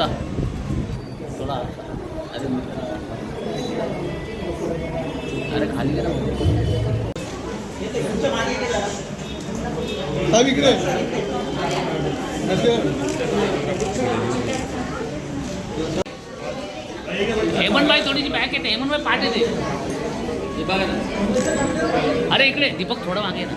होता थोडा अरे अरे खाली गेला. साहेब इकडे. हेमंत भाई थोडीशी बॅक येते. हेमंत भाई पाठ येते. बघा ना. अरे इकडे दीपक थोडं मागे ना.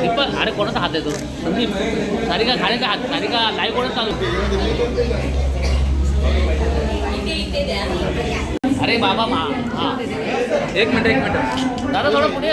दीपक अरे कोणाचा हात येतो? संदीप सारिका खाण्याचा हात सारिका लाईव्ह कोणाच चालू. अरे बाबा मा हा. एक मिनिट एक मिनिट. दादा थोडं पुढे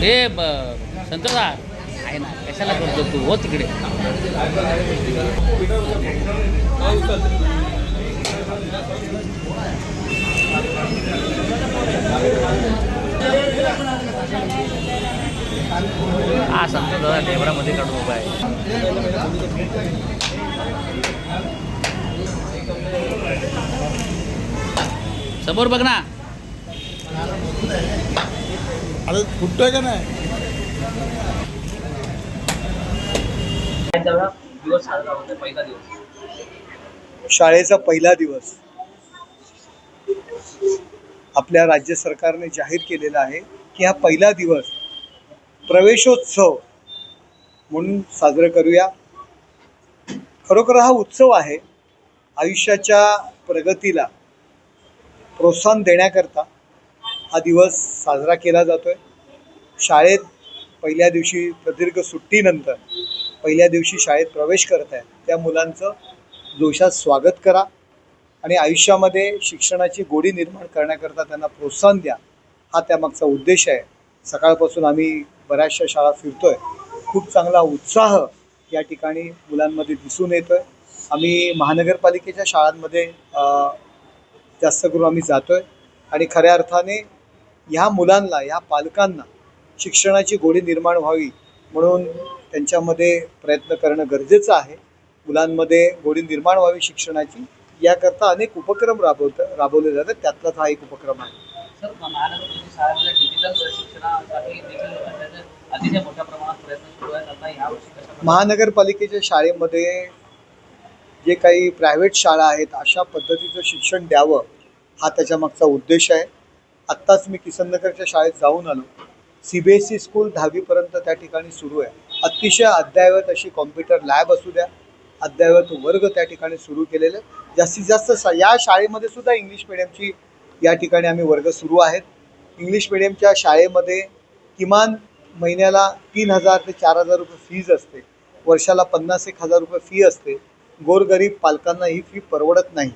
हे संतोषा आहे ना कशाला करतो तू हो तिकडे हा संतोष दादा ढेबरामध्ये काढून उभा आहे समोर बघ ना. अरे फुटतोय का नाही? दिवस साजरा होतो पहिला दिवस शाळेचा पहिला दिवस. आपल्या राज्य सरकारने जाहीर केलेला आहे की हा पहिला दिवस प्रवेशोत्सव म्हणून साजरं करूया. खरोखर हा उत्सव आहे आयुष्याच्या प्रगतीला. प्रोत्साहन देण्याकरता हा दिवस साजरा केला जातो आहे शाळेत पहिल्या दिवशी प्रदीर्घ सुट्टीनंतर पहिल्या दिवशी शाळेत प्रवेश करत आहे त्या मुलांचं जोशात स्वागत करा आणि आयुष्यामध्ये शिक्षणाची गोडी निर्माण करण्याकरता त्यांना प्रोत्साहन द्या. हा त्यामागचा उद्देश आहे. सकाळपासून आम्ही बऱ्याचशा शाळा फिरतोय. खूप चांगला उत्साह या ठिकाणी मुलांमध्ये दिसून येतो आहे आम्ही महानगरपालिकेच्या शाळांमध्ये जास्त करून आम्ही जातोय. आणि खऱ्या अर्थाने ह्या मुलांना ह्या पालकांना शिक्षणाची गोडी निर्माण व्हावी म्हणून त्यांच्यामध्ये प्रयत्न करणं गरजेचं आहे. मुलांमध्ये गोडी निर्माण व्हावी शिक्षणाची. याकरता अनेक उपक्रम राबवत राबवले जातात. त्यातलाच हा एक उपक्रम आहे. सर महानगरपालिका शाळेमध्ये डिजिटल शिक्षणासाठी देखील त्याचे अतिशय मोठ्या प्रमाणात प्रयत्न सुरू आहेत. आता यावर्षी कशा प्रकारे- महानगरपालिकेच्या शाळेमध्ये जे काही प्रायव्हेट शाळा आहेत अशा पद्धतीचं शिक्षण द्यावं हा त्याच्यामागचा उद्देश आहे. आत्ताच मी किसननगरच्या शाळेत जाऊन आलो. C B S E school दहावीपर्यंत त्या ठिकाणी सुरू आहे. अतिशय अद्ययावत अशी कॉम्प्युटर लॅब असू द्या अद्ययावत वर्ग त्या ठिकाणी सुरू केलेले. जास्तीत जास्त स या शाळेमध्ये सुद्धा इंग्लिश मिडियमची या ठिकाणी आम्ही वर्ग सुरू आहेत. इंग्लिश मिडियमच्या शाळेमध्ये किमान महिन्याला तीन हजार ते चार हजार रुपये फीज असते. वर्षाला पन्नास एक हजार रुपये फी असते. गोरगरीब पालकांना ही फी परवडत नाही.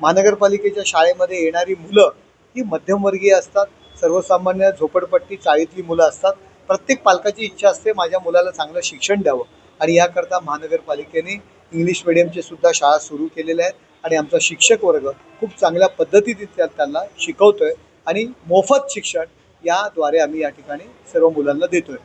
महानगरपालिकेच्या शाळेमध्ये येणारी मुलं ही मध्यमवर्गीय असतात. सर्वसामान्य झोपडपट्टी चाळीतली मुलं असतात. प्रत्येक पालकाची इच्छा असते माझ्या मुलाला चांगलं शिक्षण द्यावं. आणि याकरता महानगरपालिकेने इंग्लिश मिडियमचे सुद्धा शाळा सुरू केलेल्या आहेत. आणि आमचा शिक्षक वर्ग खूप चांगल्या पद्धतीने त्यांना शिकवतोय. आणि मोफत शिक्षण याद्वारे आम्ही या ठिकाणी सर्व मुलांना देतोय.